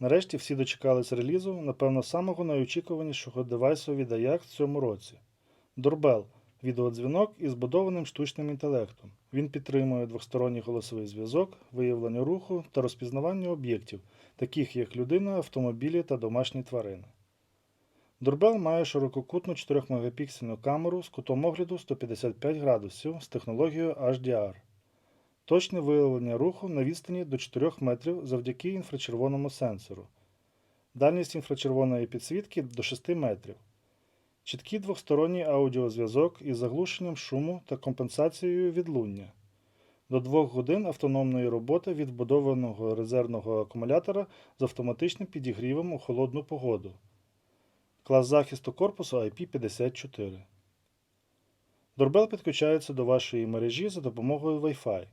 Нарешті всі дочекались релізу, напевно, самого найочікуванішого девайсу від Ajax в цьому році. Дорбел відеодзвінок із збудованим штучним інтелектом. Він підтримує двосторонній голосовий зв'язок, виявлення руху та розпізнавання об'єктів, таких як людина, автомобілі та домашні тварини. Дорбел має ширококутну 4-мегапіксельну камеру з кутом огляду 155 градусів з технологією HDR. Точне виявлення руху на відстані до 4 метрів завдяки інфрачервоному сенсору. Дальність інфрачервоної підсвітки до 6 метрів. Чіткий двосторонній аудіозв'язок із заглушенням шуму та компенсацією відлуння. До 2 годин автономної роботи від вбудованого резервного акумулятора з автоматичним підігрівом у холодну погоду. Клас захисту корпусу IP54. Дорбел підключається до вашої мережі за допомогою Wi-Fi.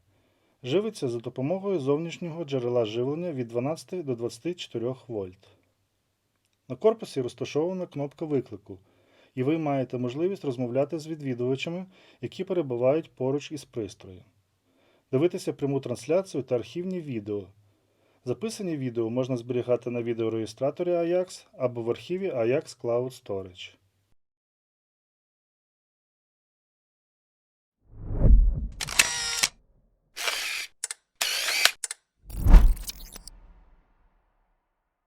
Живиться за допомогою зовнішнього джерела живлення від 12 до 24 вольт. На корпусі розташована кнопка виклику, і ви маєте можливість розмовляти з відвідувачами, які перебувають поруч із пристроєм. Дивитися пряму трансляцію та архівні відео. Записані відео можна зберігати на відеореєстраторі Ajax або в архіві Ajax Cloud Storage.